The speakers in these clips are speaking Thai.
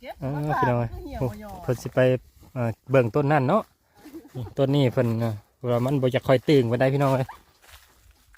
เก็บเออมาพี่น้องคือเหี่ยวโอ้บ่ยอเพิ่นสิไปเอ่อเบิ่งต้นนั่นเนาะนี่ต้นนี้เพิ่นเอ่อว่ามันบ่จะค่อยตึงไปได้พี่น้องเอ้ย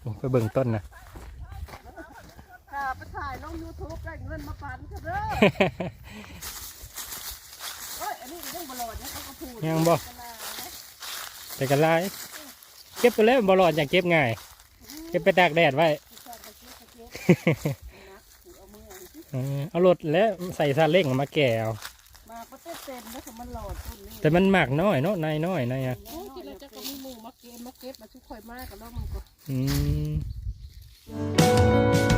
โอ้ไปเบิ่งต้นน่ะ ค่ะไปถ่ายลง YouTube ได้เงินมาปันค่ะเด้อเอ้ยอันนี้ยังบ่รอดนะเขาก็พูดยังบ่กันนะแต่กันหลายเก็บไปแล้วบ่รอดอย่างเก็บง่าย เก็บไปตากแดดไว้เออ เอารถแล้วใส่ซาเล้งมาแก่เอามาก็เต้นเต้นแล้วก็มันหลอดต้นนี้แต่มันหมักน้อยเนาะนายน้อยนายอะโอ้ยที่เราจะก็มีหมูมาเก็บมาเก็บมาชุกข่อยมากกับแล้วมันก็อืม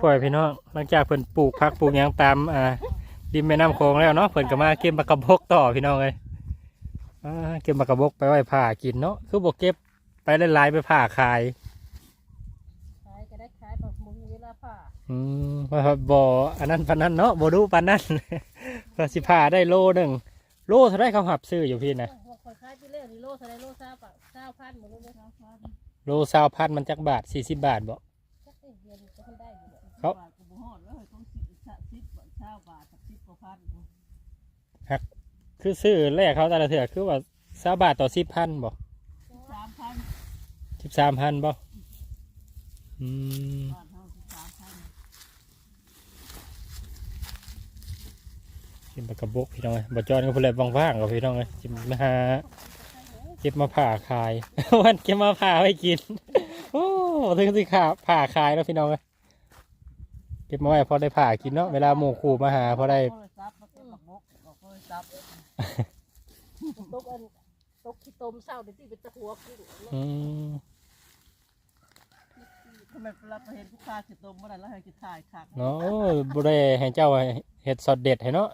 พ่อยพี่น้องหลังจากเพิ่นปลูกพักปลูกหยังตามอ่าริมแม่น้ำโขงแล้วเนาะเพิ่นก็มาเก็บมากระบอกต่อพี่น้องเลยอ่าเก็บมากระบอกไปไว้ผ่ากินเนาะคือบอกเก็บไปหลายๆไปผ่าขายขายก็ได้ขายแบบมึงเวลาผ่าอืมว่าบ่อันนั้นปานนั้นเนาะบ่ดูปานนั้นก็สิผ่าได้โลหนึ่งโลเท่าไรเขาหับซื้ออยู่พี่นะว่าข่อยขายไปเรื่อยนี่โลเท่าไรโลซาปะซาพันหมดเลยเซาพันโลสาวพันมันจักบาทสี่สิบบาทบ่ เขา บาทก็บ่ฮอดแล้วเฮ้ยต้องสิบสิบบาทเช้าบาทสักสิบกว่าพันคือซื้อแรกเขาแต่ละเถื่อคือว่าสาวบาทต่อสิบพันบ่สามพันสิบสามพันบ่อืมบาทเท่าสิบสามพันกินปลากระบอกพี่น้องเอ้ยบ่จอนก็พูดอะไรว่างๆกับพี่น้องเลยจิมาหาเก็บมาผ่าขาย วันเก็บมาผ่าไว้กิน โอ้ถึงสิขาผ่าขายแล้วพี่น้องเลยเก็บมาไว้พอได้ผ่ากินเนาะเวลาหมู่คู่มาหาพอได้โทรศัพท์มาเก็บบักบกบอกโทรศัพท์ตกอันตกขี้ตมเศร้าเดี๋ยวที่เป็นตะหัวกิ้งอืมทำไมเราเห็นผู้ค้าขี้ตมเมื่อไหร่แล้วให้กินถ่ายคักเนาะโอ้ยบ่ได้ให้เจ้าเฮ็ดสอดเด็ดให้เนาะ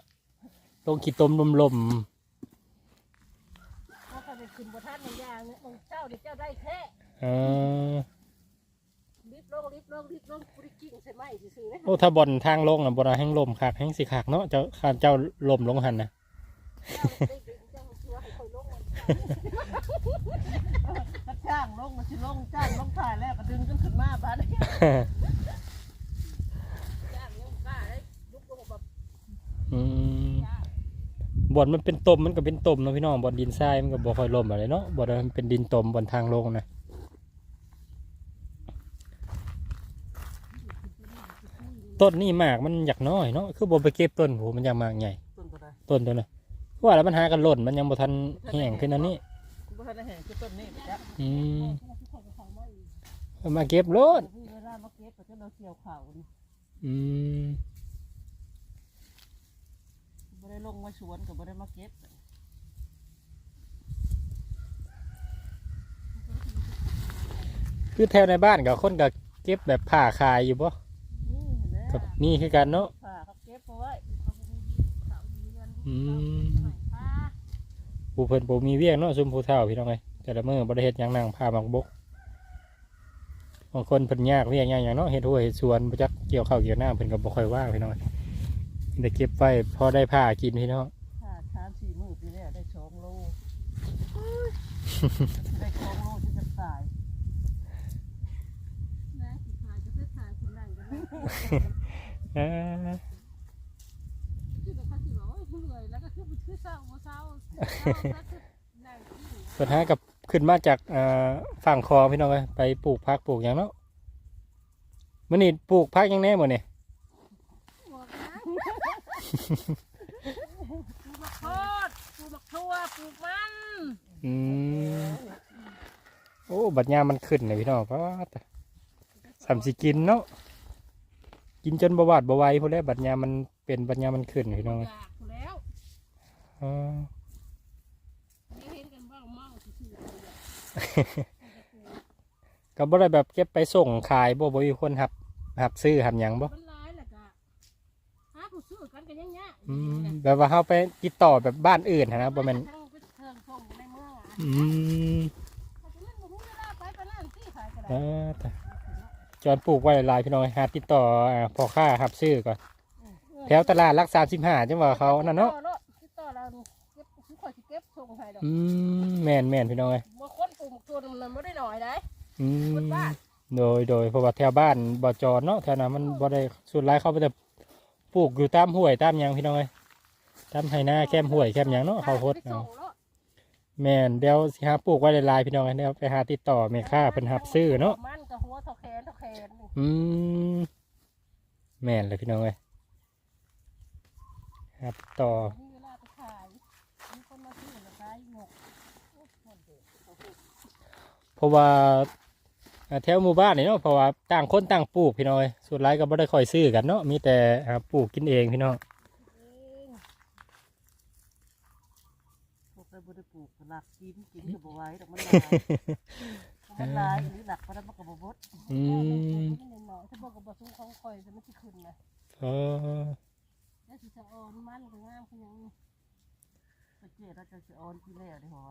ลงขี้ต้มลมถ้าเขาไปขึ้นประทัดในยางเนี่ยมึงเจ้าเดี๋ยวเจ้าได้แท้ๆเออ ลิฟต์ลงลิฟต์ลงลิฟต์ลงกูได้กิ้งใส่ไม้ซื่อๆนะโอ้ถ้าบ่อนทางลงน่ะบ่ได้แห้งลมคักแห้งสิคักเนาะเจ้าข้าเจ้าลมลงหันน่ะเจ้าได้ดึงเจ้าเชื่อให้คอยลงมันถ้าจ้างลงมันสิลงจ้างลงถ่ายแล้วก็ดึงกันขึ้นมาบ้านจ้างยังกล้าได้ลุกลงแบบอืมบ่อนมันเป็นตมมันก็เป็นตมเนาะพี่น้องบ่อนดินทรายมันก็บ่ค่อยล่มอะไรเนาะบ่อนมันเป็นดินตมบ่อนทางลงนะ ต้นนี่หมากมันอยากน้อยเนาะคือบ่ไปเก็บต้นโหมันอยากมากใหญ่ต้นตัวใดต้นตัวน่ะว่าแล้วมันหากันหล่นมันยังบ่ทันแห้งขึ้นอันนี้กูบ่ทันได้เห็นคือต้นนี้จ้ะอืมเอามาเก็บรถเวลามาเก็บก็จะเราเกี่ยวเข่านี่อืมบ่ได้ลงมาสวนก็บ่ได้มาเก็บคือแถวในบ้านกับคนก็เก็บแบบผ่าคายอยู่บ่นี่แหละ กับนี่คือกันเนาะผ่าเขาเก็บเอาไว้เขาบ่มีเขาอยู่เรือนอืมเขาผ่าผู้เพิ่นบ่มีเวียงเนาะซุมผู้เฒ่าพี่น้องเอ้ยแต่ละมื้อบ่ได้เฮ็ดหยังนั่งผ่ามักบกบางคนเพิ่นยากเวียงยากหยังเนาะเฮ็ดหัวเฮ็ดสวนบ่จักเกี่ยวข้าวเกี่ยวน้ำเพิ่นก็บ่ค่อยว่างพี่น้องเอ้ยมีแต่เก็บไว้พอได้ผ้ากินพี่น้องผ่าสามสี่มื้อปีนี้ได้สองโลได้สองโลที่จะตายนะสิขายจะเพิ่นขาย คนนั่งกันนะอ่าคือกับเขาสิบอกว่าเมื่อยแล้วก็คือคือเศร้าบ่เศร้าแล้วคือนั่งที่เพิ่นหากับขึ้นมาจากอ่าฝั่งคลองพี่น้องเอ้ยไปปลูกผักปลูกหยังเนาะมื้อนี้ปลูกผักหยังแน่มื้อนี้บอกนะปลูกมะพร้าวปลูกมะทั่วปลูกมันอืมโอ้ บัดยามมันขึ้นเลยพี่น้องเพราะสามสิกินเนาะ กินจนบหวาดบไหวพอแล้วบัดยามมันเป็นบัดยามมันขึ้นพี่น้องอยากอยู่แล้วอ๋อเดี๋ยวเห็นกันว่าเมาซื่อๆเลยอะก็บ่ได้แบบเก็บไปส่งขายบ่บ่มีคนหับหับซื้อหับหยังบ่มันร้ายแหละกะหาผู้ซื้อกันกันยังยากอืมแบบว่าเฮาไปติดต่อแบบบ้านอื่นหั้นนะบ่แม่นทั้งไปเทิงส่งในเมืองอะอืมแต่ฉะนั้นบ่ฮู้เวลาไปปานนั้นสิขายก็เอได้อแต่ จอนปลูกไว้หลายพี่น้องหาติดต่ออ่าพ่อค้าหับซื้อก่อนเออแถวตลาดรักสามสิบห้าจังหวะเขานั่นเนาะติดต่อเราเก็บสิขอยสิเก็บส่งให้ดอกอืมแม่นแม่นพี่น้องเอ้ยบ่คนปลูกตัวมันบ่ได้หน่อยได้ อืคนมบ้าน โดยโดยเพราะว่าแถวบ้านบ่จอดเนาะแถวนั้นมันบ่ได้สุดร้ายเขาไปแต่ปลูกอยู่ตามห้วยตามหยังพี่น้องเอ้ยตามไห้นาแคมห้วยแคมหยังเนาะเขาโพดไปเอาส่งเนาะแม่นเดี๋ยวสิหาปลูกไว้หลายๆพี่น้องเอ้ยเดี๋ยวไปหาติดต่อแม่ค้าเพิ่นรับซื้อเนาะมันก็หัว เท่าแขนเท่าแขนนี่อืมแม่นเลยพี่น้องเอ้ยครับต่อมีเวลาไปขายมีคนมาซื้อแล้วขายงกโอ้ยคนเด็กเพราะว่าอ่าแถวหมู่บ้านนี่เนาะเพราะว่าต่างคนต่างปลูกพี่น้อยสุดท้ายก็บ่ได้ค่อยซื้อกันเนาะมีแต่หาปลูกกินเองพี่น้องเองพวกเราบ่ได้ปลูกหลักกินกินก็บ่ไหว้ดอกมันหลาย มันหลายหรือหลักเพราะนั้นมันก็บ่บดอืมมันเน้นหน่อยถ้าบอกกับบ่สูงของข่อยจะมันสิขึ้นนะเออแล้วสิจะออนมันก็งามคือหยังนี่ตะเกียบเราจะสิออนที่แล้วนี่หัว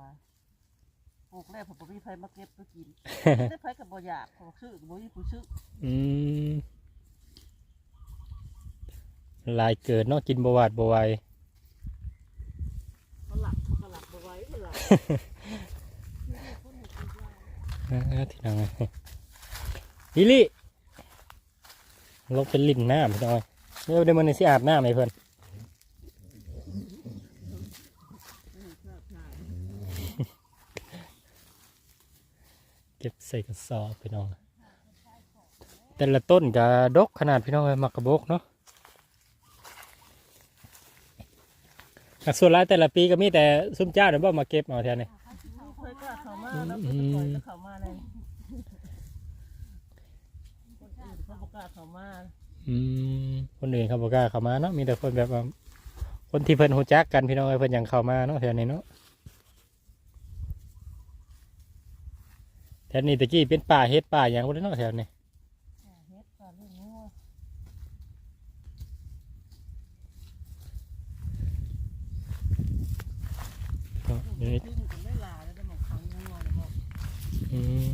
ปลูกแล้วผมบ่มีไผมาเก็บมากินได้ไผก็บ่อยากขอซื้อก็บ่มีผู้ซื้ออืมลายเกิดเนาะกินบวาดบไหวมันหลักมันก็หลักบ่ไหว้มันหลัก ที่น้องลิลี่ลงเป็นลิ่นน้ำพี่น้อยเดี๋ยวเดี๋ยวมันสิอาบน้ำให้เพิ่อนเก็บใส่กระสอบพี่น้อง แต่ละต้นก็ดกขนาดพี่น้องเลยมักกระบกเนาะส่วนหลายแต่ละปีก็มีแต่ซุ้มเจ้าเดี๋ยวบ่มาเก็บเอาแทนนี่ มาแล้วเพิ่นก็ปล่อยจะเข้ามาเลยคนอื่นเขาบ่กล้าเข้ามาอืมคนอื่นเขาบอกล้าเข้ามาเนาะมีแต่คนแบบว่าคนที่เพิ่นหูจักกันพี่น้องเอ้ยเพิ่นยังเข้ามาเนาะแถวนี้เนาะแถวนี้ตะกี้เป็นป่าเฮ็ดป่าอย่างบ่ได้เนาะแถวนี้เฮ็ดก็เรื่องงัวเนาะอยู่นี่ อืม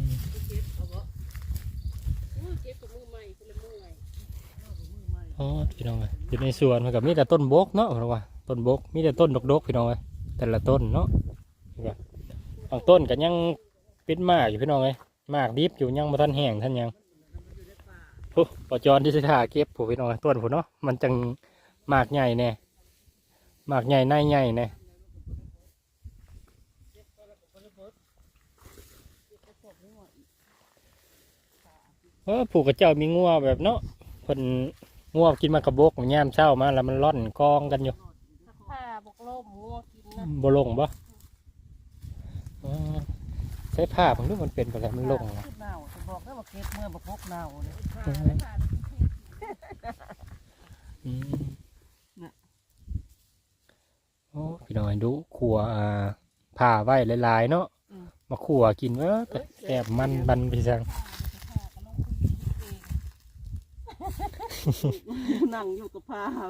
อ๋อพี่น้องเอ้ยอยู่ในสวนมันก็มีแต่ต้นบกเนาะเราะว่าต้นบกมีแต่ต้นดกๆพี่น้องเอ้ยแต่ละต้นเนาะบางต้นก็ยังป็นหมากอยู่พี่น้องเอ้ยมากดิบอยู่ยังบ่ทันแห้งท่านยังโอ้ปอจอนที่สิท่าเก็บผู้พี่น้องเอยต้นผู้เนาะมันจังมากใหญ่แน่มากใหญ่ในใหญ่แน่ เออผูกกับเจ้ามีงัวแบบเนาะเพิ่นงัวกินมากระบกยามเช้ามาแล้วมันร่อนกองกันอยู่สักผ้าบกโลมงัวกินนะบ่ลงบ่อ๋อใช้ผ้าผมดูมันเป็นไปแล้วมันลงนะขึ้นหนาวจะบอกได้ว่าเก็บเมื่อบ่พกหนาวเลยผ้าแล้วผ้าแล้วกินเทศอืมโอ้พี่น้อยดูขัวอ่าผ่าไว้หลายๆเนาะ มาขัวกินเออแต่แอบมันบันไปจังผ้าก็ลงคุยกินเองนั่งอยู่กับผ้าเอา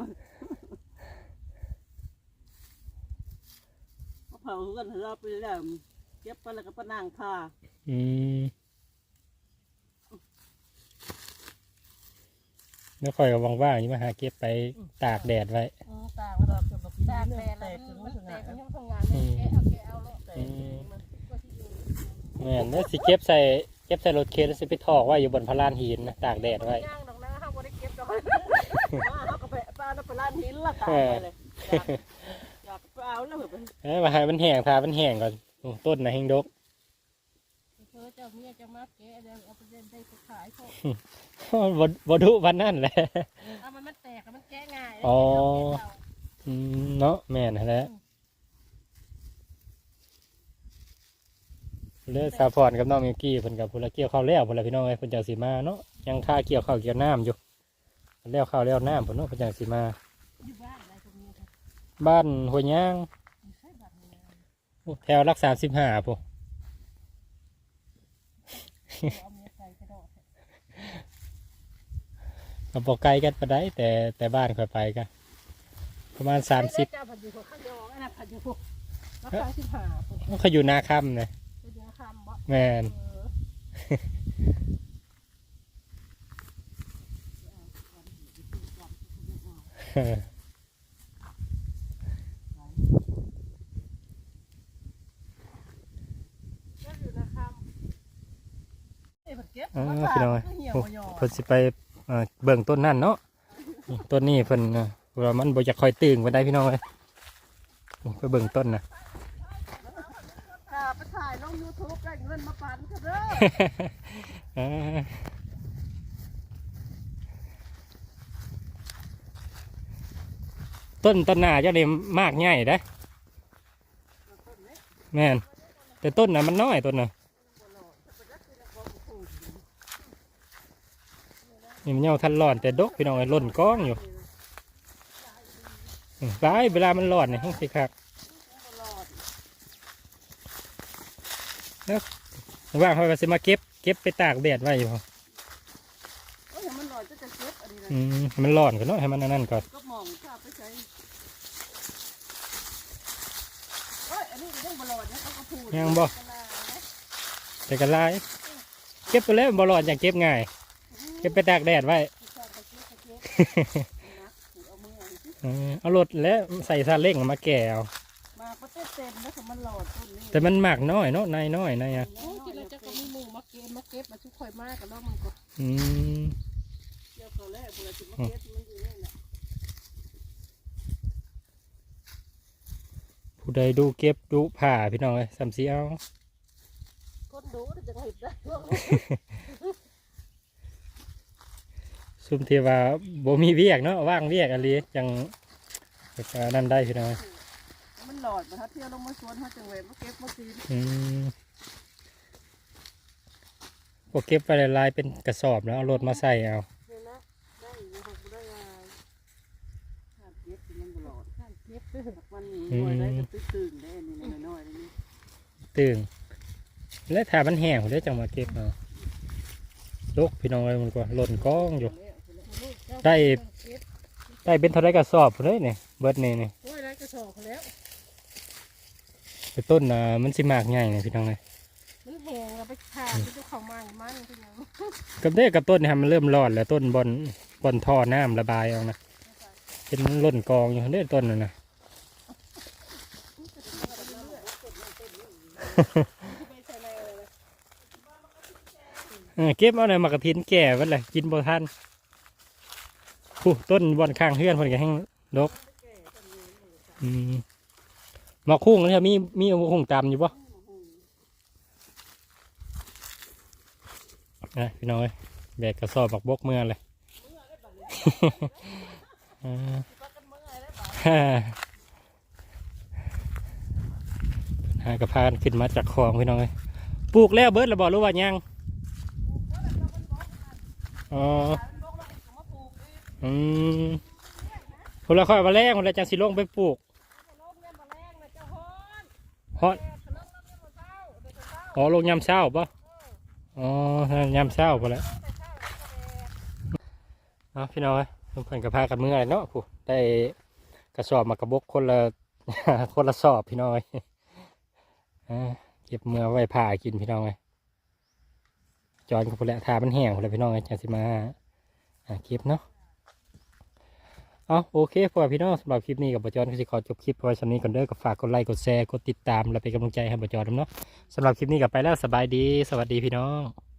เผากันเราไปแล้วเก็บไปแล้วก็ไปนั่งผ้าอืมแล้วค่อยก็ว่างๆนี่มาหาเก็บไปตากแดดไว้อืมตากเราจะมากินตากเนื้แดอดแตแล้วกมันถึงมันไม่แตถึงกอะมันยังทำงานเลยแกะเอาแกะเอาแล้วแตกอืมมันก็ที่อยู่ แม่นแล้วสิเก็บใส่เก็บใส่รถเคนแล้วสิไปถอกไว้อยู่บนพลานหินนะตากแดดไว้ย่างดอกนะเขาบ่ได้เก็บดอกว่าเขาก็ไปป้าไปร้านหินละตายไปเลยอยากอยากไปเอาแล้วแบบเอ้ยมาให้มันแห้งทามันแห้งก่อนโอ้ต้นนะแห้งดกเพื่อเจ้าเมียจะมาแกะเดี๋ยวเอาไปเดินได้ไปขายพวกบดบดุวันนั่นแหละเอามันมันแตกแล้วมันแกะง่ายอ๋ออืมเนาะแม่นนั่นแหละ เลือกซาพอนกับน้องมิวกี้เพิ่นกับพลเกี่ยวข้าวแล้วพนละพี่น้องไอ้ยเพิ่นจังสีมาเนาะยังค่าเกี่ยวข้าวเกี่ยวน้ำอยู่แล้วข้าวแล้วน้ำเพิ่นเนาะเพิ่นจังสีมาอยู่บ้านอะไรตรงนี้ครับบ้านห้วยย่างอยู่ใช่บ้านนี้โอ้แถวรักสามสิบห้าปุ๊เอาเมียไก่กระโดดก็บอกไกลกันปะได้แต่แต่บ้านค่อยไปกันประมาณสามสิบเจ้าผัดอยู่หัวข้างยองอันนั้นผัดอยู่ราคาสิบห้าปุ๊บเขาอยู่นาค่ำนะเป็นยังคำบ่ แม่นเออเก็อยู่นะครับเอ้ยเพิ่นเก็บอ่ามาพี่น้องฝากคือเหี่ยวบ่ยอเพิ่นสิไปเอ่อเบิ่งต้นนั่นเนาะนี่ต้นนี้เพิ่นเอ่อว่ามันบ่จะคอยตื่นไปได้พี่น้องเลยนี่ไปเบิ่งต้นนะค่ะไปถ่ายลง YouTube ได้เงินมาปันกันเด้อ อ่า ต้นต้นหนาเจ้าเดมมากใหญ่ได้อแม่นแต่ต้นน่ะมันน้อยต้นน่ะนี่มันเหี่ยวทันร้อนแต่ดกพี่น้องไอ้ล่นก้องอยู่อืมร้ายเวลามันร้อนเนี่ยห้องสิครับว่างเขาก็สิมาเก็บ เก็บไปตากแดดไว้อยู่โอ้ยให้มันหน่อยจะจะเก็บอันนี้นะอืมให้มันร้อนก่อนเนาะให้มันอันนั่นก่อนก็มองข้าไปใช้เอ้ยอันนี้ยังบ่หลอดนะเขาก็พูดยังบ่กะลานะแต่ก็ลาย เก็บไปแล้วบอลอดอย่างเก็บง่าย เก็บไปตากแดดไว้ที่ชอบไปเก็บไปเก็บนะถือเอามือเอาสิเออเอารถแล้วใส่ซาเล้งมาแก่เอามาก็เต็มเต็มๆนะคือมันหลอดต้นนี้แต่มันหมักน้อยเนาะในน้อยในอะโอ้ยที่เราจะก็มีห มูมาเก็บมาเก็บมาชุกข่อยมากกันแล้วมันก็อืมเดี๋ยวเขาแรกเวลาจะมาเก็บมันอยู่นี่แหละผู้ใดดูเก็บดูผ่าพี่น้องเลยสามสีเอาคนดูจะเห็นได้ซุ่มเทว่าบ่มีเวียกเนาะว่างเวียกอะไรจังจะนั่นได้พี่น้องเอ้ยมันหลอดมาถ้าเที่ยวลงมาสวนเขาจังเวมาเก็บมากินอืม พวกเก็บไปลายๆเป็นกระสอบแล้วเอารถมาใส่เอาได้อยู่หกได้ไงถ้าเก็บมันบ่หลดท่านเก็บวันนี้ได้ก็ตื้อตื่นได้อันนี่น้อยๆนี่ตึงแล้วถ้ามันแห้งผมได้จังมาเก็บเอาลกพี่น้องเลยมันก็หล่นกองอยู่ ได้ได้เป็นเท่าไรกระสอบเลยเนี่ยเบิดนี่นี่โอ้ยได้กระสอบแล้วต้นน่ะมันสิมากใหญ่เนี่ยพี่น้องเลย แหงเราไปทาที่เจ้าของมันมันคือหยังกับเด้กับต้นนี่ฮะมันเริ่มรอดแล้วต้นบอนบอนท่อน้ำระบายเอานะเป็นมันหล่นกองอยู่เด้ต้นน่ะนะ เออเก็บเอาในอยมากระทินแก่ไว้เลยกินบ่ทันผู้ต้นบอนข้างเฮือนเพิ่นก็แห้งดกอืมหมาคุ้งเนี่ยมีมีเอาหมาคุ้งตำอยู่ป นะพี่น้อยแบกกระสอบบักบกเมื่อเลยอ่าฮ่าหากระพานขึ้นมาจากคลองพี่น้อยปลูกแล้วเบิดแล้วบอกรู้ว่ายังอ๋ออืมเราค่อยมาแรงพวกเราจังสิลงไปปลูกฮอดอ๋อลงยามเช้าปะ อ๋อยามเช้าปแล้วเนาพี่น้อยทุกคนกับพากันเมื่อไรเนาะผู้ได้กระสอบมากระบกคนละคนละสอบพี่น้อยเก็บเมื่อไว้ผ่ากินพี่น้องเลยจอนกับพวกแล้วทามันแห้งพวกแล้วพี่น้องเลยจะสิมาเก็บเนาะ เอาโอเคพวกพี่น้องสำหรับคลิปนี้กับบจอนก็จะขอจบคลิปไว้ชั้นนี้ก่อนเด้อก็ฝากกดไลค์กดแชร์กดติดตามและเป็นกำลังใจให้บจอนเนาะสำหรับคลิปนี้กับไปแล้วสบายดี สวัสดีพี่น้อง